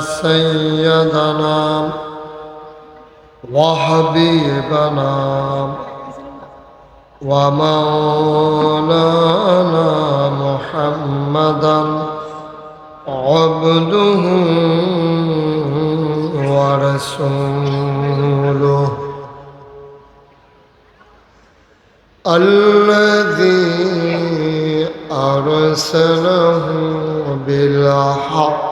سيدنا وحبيبنا ومولانا محمدا عبده ورسوله الذي أرسله بالحق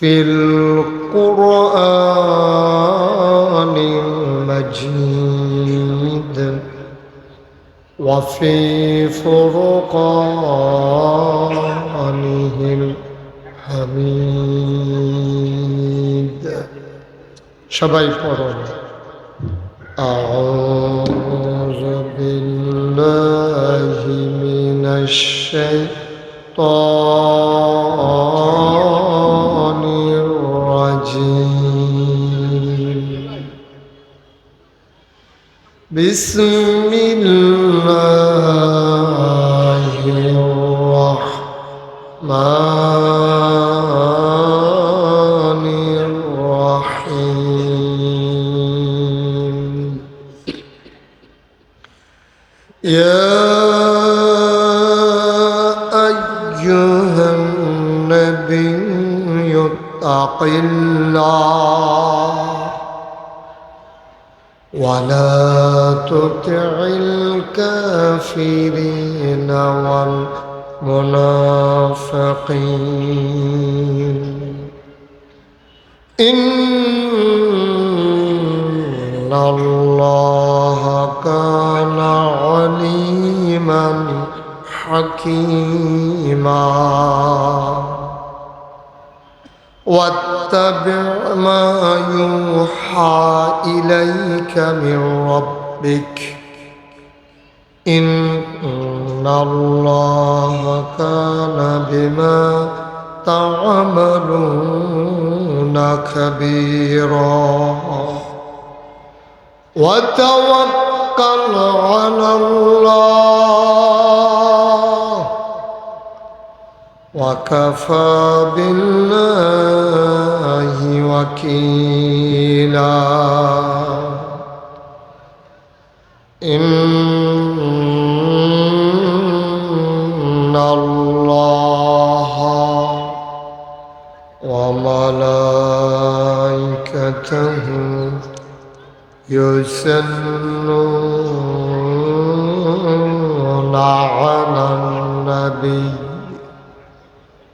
في القرآن المجيد وفي فرقانه الحميد সবাই পড়ুন أعوذ بالله من الشيطان الرجيم بسم الله الرحمن الرحيم. يا اتق الله ولا تطع الكافرين والمنافقين. إن الله كان عليما حكيما. واتبع ما يوحى إليك من ربك. إن الله كان بما تعملون كبيرا. وتوكل على الله. وكفى بالله وكيلا. إن الله وملائكته يصلون على النبي.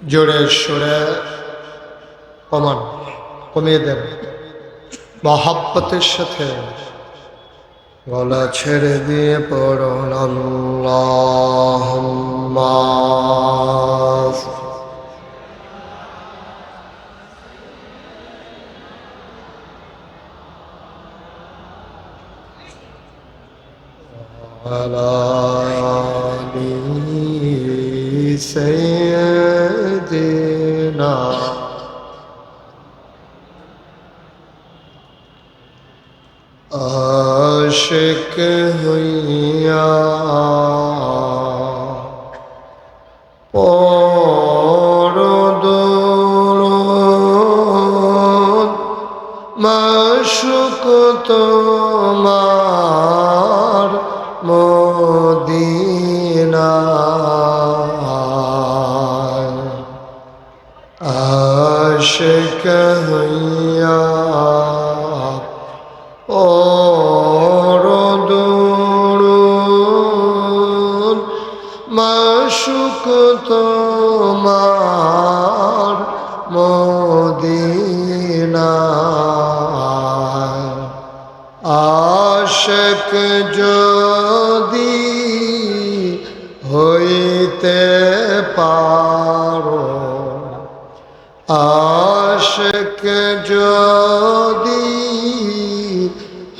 জোরে সোরে কমান কমিয়ে দেন মহাব্বতের সাথে গলা ছেড়ে দিয়ে পড়ুন আল্লাহ على آل سيدنا মো আশক যদি হইতে পারো আশক যদি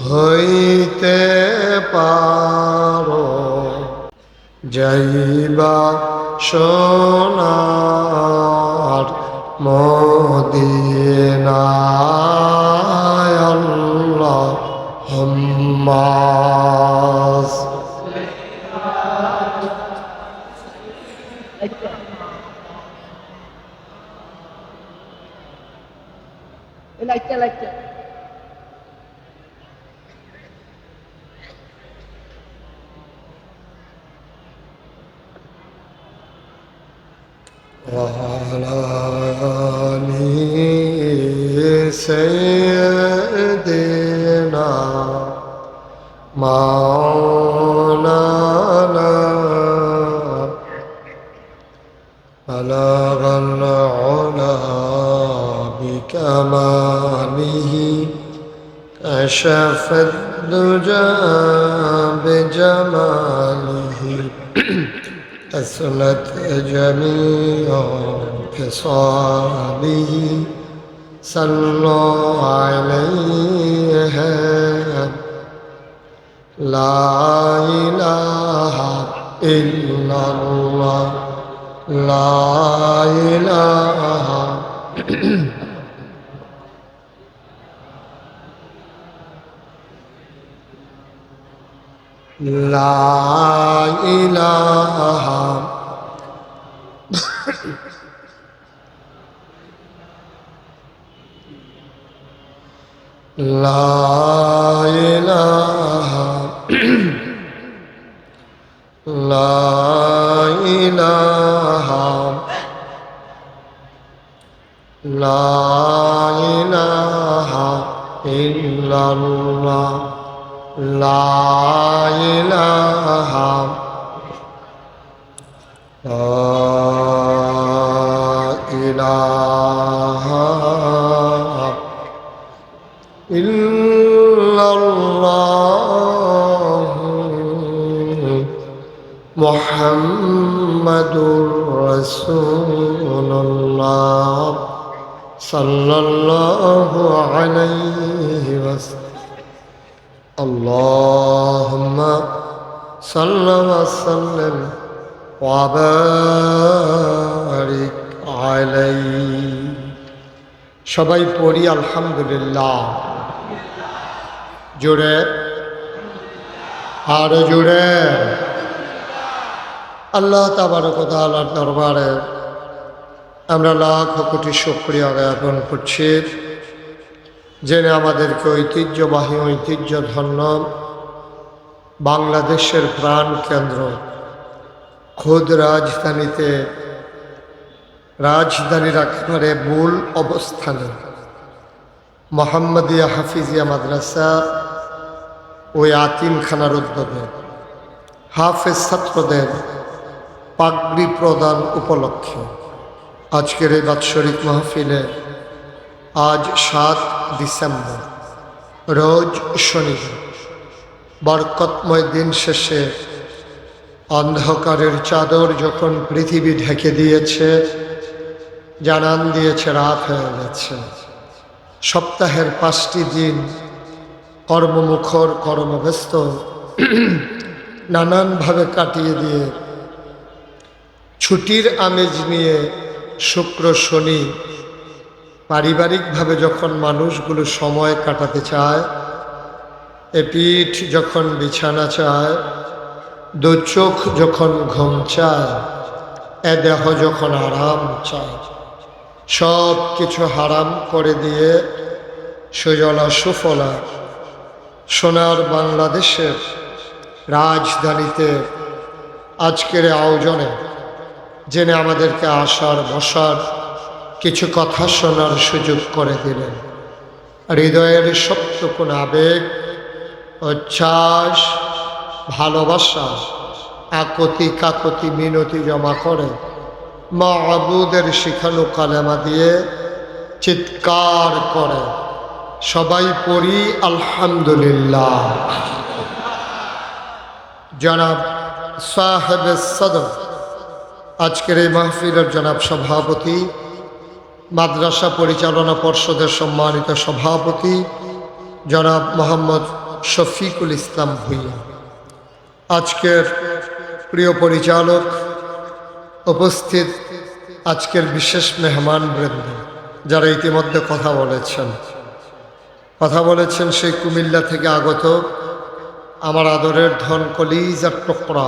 হইতে পারো যাইবা সোনার মদিনায় আল্লাহ هماز لك لك وعلى آل سيدنا مولانا. بلغ العلا بكماله كشف الدجى بجماله. أثنت جميع خصاله صلوا عليه لا إله إلا الله لا إله لا إله لا إله وبارك عليه সবাই পড়ি আলহামদুলিল্লাহ জোরে আর জোরে আল্লাহ তাবারকতালার দরবারে আমরা লাখ কোটি শুক্রিয়া জ্ঞাপন করছি জেনে আমাদেরকে ঐতিহ্যবাহী ঐতিহ্য ধন্য বাংলাদেশের প্রাণ কেন্দ্র খোদ রাজধানীতে রাজধানীর একেবারে মূল অবস্থানে মোহাম্মদিয়া হাফিজিয়া মাদ্রাসা ওই আতিমখানার উদ্যোগে হাফেজ ছাত্রদের পাগড়ি প্রদান উপলক্ষে আজকের এই বাৎসরিক মাহফিলে আজ সাত ডিসেম্বর, রোজ শনিবার। বরকতময় দিন শেষে অন্ধকারের চাদর যখন পৃথিবী ঢেকে দিয়েছে, জানান দিয়েছে রাত হয়ে গেছে। সপ্তাহের পাঁচটি দিন কর্মমুখর, কর্মব্যস্ত, নানানভাবে কাটিয়ে দিয়ে ছুটির আমেজ নিয়ে শুক্র, শনি পারিবারিকভাবে যখন মানুষগুলো সময় কাটাতে চায়, এ পিঠ যখন বিছানা চায় দু চোখ যখন ঘুম চায় এ দেহ যখন আরাম চায় সব কিছু হারাম করে দিয়ে সুজলা সুফলা সোনার বাংলাদেশের রাজধানীতে আজকের আয়োজনে জেনে আমাদেরকে আসার, বসার কিছু কথা শোনার সুযোগ করে দিলেন। হৃদয়ের সত্যকুণ আবেগ উচ্ছ্বাস ভালোবাসা আকতি কাকতি মিনতি জমা করে। মা আবুদের শিখানো কালেমা দিয়ে চিৎকার করে। সবাই পড়ি, আলহামদুলিল্লাহ। জনাব সাহেব সদর, আজকের এই মাহফিলের জনাব সভাপতি, মাদ্রাসা পরিচালনা পর্ষদের সম্মানিত সভাপতি, জনাব মোহাম্মদ শফিকুল ইসলাম ভুইয়া। আজকের প্রিয় পরিচালক উপস্থিত আজকের বিশেষ মেহমান বৃন্দ, যারা ইতিমধ্যে কথা বলেছেন। কথা বলেছেন সেই কুমিল্লা থেকে আগত আমার আদরের ধন কলিজার টুকরা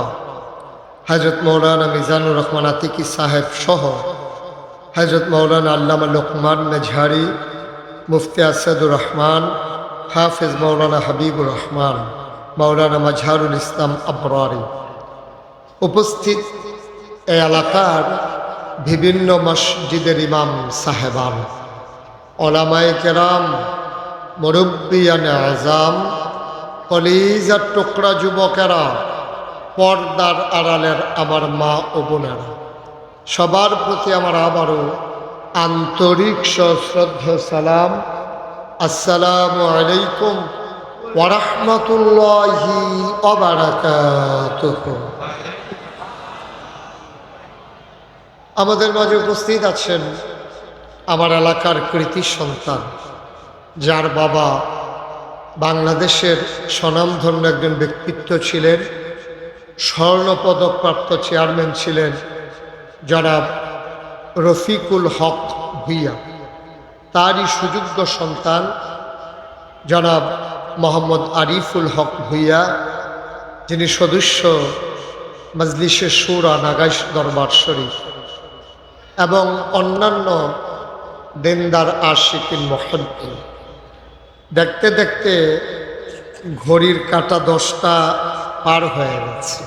হজরত মৌলানা মিজানুর রহমান আতিকি সাহেব সহ হজরত মৌলানা আল্লামা লোকমান মেঝারি মুফতি আসাদুর রহমান, হাফিজ মৌলানা হাবিবুর রহমান। মৌলানা মাজহারুল ইসলাম আবরারি। উপস্থিত এই এলাকার বিভিন্ন মসজিদের ইমাম সাহেবান। ওলামায় কেরাম, মুরব্বিয়ান আজাম কলিজার টুকরা যুবকেরা, পর্দার আড়ালের আমার মা ও বোনেরা। সবার প্রতি আমার আবারও আন্তরিক সশ্রদ্ধ সালাম। আসসালামু আলাইকুম ওরহমতুল্লাহি আমাদের মাঝে উপস্থিত আছেন আমার এলাকার কৃতি সন্তান, যার বাবা বাংলাদেশের স্বনামধন্য একজন ব্যক্তিত্ব ছিলেন, স্বর্ণপদকপ্রাপ্ত চেয়ারম্যান ছিলেন জনাব রফিকুল হক ভুইয়া। তারই সুযোগ্য সন্তান জনাব মোহাম্মদ আরিফুল হক ভুইয়া, যিনি সদস্য মজলিসে সুরা নাগাইশ দরবার শরীফ এবং অন্যান্য দিনদার আশিকিন মহব্বী দেখতে দেখতে ঘড়ির কাটা দশটা পার হয়ে গেছে।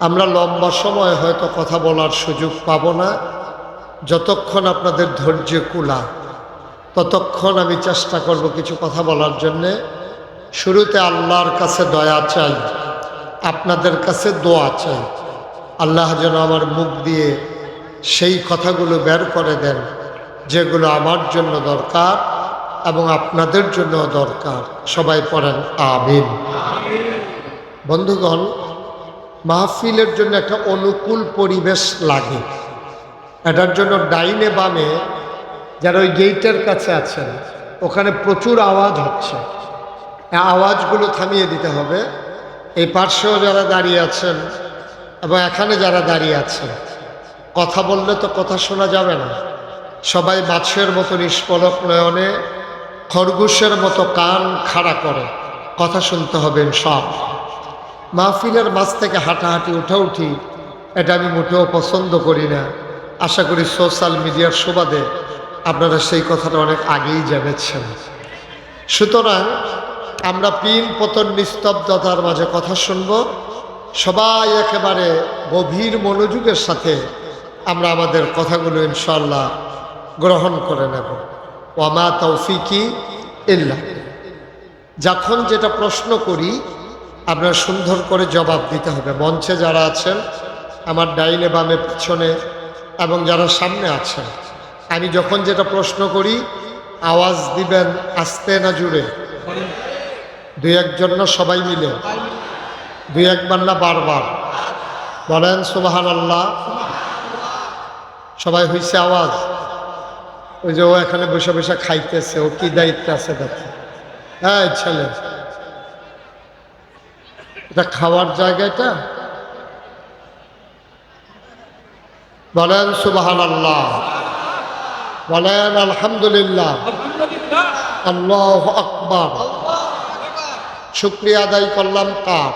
আমরা লম্বা সময় হয়তো কথা বলার সুযোগ পাব না। যতক্ষণ আপনাদের ধৈর্য কুলা ততক্ষণ আমি চেষ্টা করব কিছু কথা বলার জন্যে। শুরুতে আল্লাহর কাছে দয়া চাই, আপনাদের কাছে দোয়া চাই। আল্লাহ যেন আমার মুখ দিয়ে সেই কথাগুলো বের করে দেন, যেগুলো আমার জন্য দরকার এবং আপনাদের জন্য দরকার। সবাই পড়েন, আমিন। বন্ধুগণ, মাহফিলের জন্য একটা অনুকূল পরিবেশ লাগে। এটার জন্য ডাইনে বামে যারা ওই গেইটের কাছে আছেন, ওখানে প্রচুর আওয়াজ হচ্ছে। আওয়াজগুলো থামিয়ে দিতে হবে। এই পার্শ্বেও যারা দাঁড়িয়ে আছেন এবং এখানে যারা দাঁড়িয়ে আছেন, কথা বললে তো কথা শোনা যাবে না। সবাই মাছের মতো নিষ্পলক নয়নে, খরগোশের মতো কান খাড়া করে। কথা শুনতে হবে সব মাহফিলের মাছ থেকে হাঁটাহাঁটি উঠা উঠি, এটা আমি মোটেও পছন্দ করি না। আশা করি সোশ্যাল মিডিয়ার সুবাদে আপনারা সেই কথাটা অনেক আগেই জেনেছেন। সুতরাং আমরা পিন পতন নিস্তব্ধতার মাঝে কথা শুনব। সবাই একেবারে গভীর মনোযোগের সাথে আমরা আমাদের কথাগুলো ইনশাল্লাহ গ্রহণ করে নেব। ওয়ামা তৌফিকি ইল্লা। যখন যেটা প্রশ্ন করি, আপনার সুন্দর করে জবাব দিতে হবে। মঞ্চে যারা আছেন, আমার ডাইনে বামে পিছনে এবং যারা সামনে আছেন আমি যখন যেটা প্রশ্ন করি, আওয়াজ দিবেন, আস্তে না জুড়ে? দুই একজন না সবাই মিলে? দুই একবার না বারবার? বলেন সুবাহান আল্লাহ সবাই হয়েছে আওয়াজ? ওই যে ও এখানে বসে বসে খাইতেছে, ও কি দায়িত্ব আছে দেখো। হ্যাঁ ছেলে। এটা খাওয়ার জায়গাটা বলেন সুবাহান আল্লাহ বলেন আলহামদুলিল্লাহ। আল্লাহ আকবর। শুক্রিয়া আদায় করলাম কার?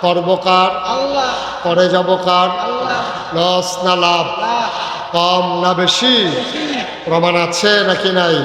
করব কার? করে যাব কার? লস না লাভ? কম না বেশি? প্রমাণ আছে নাকি নাই?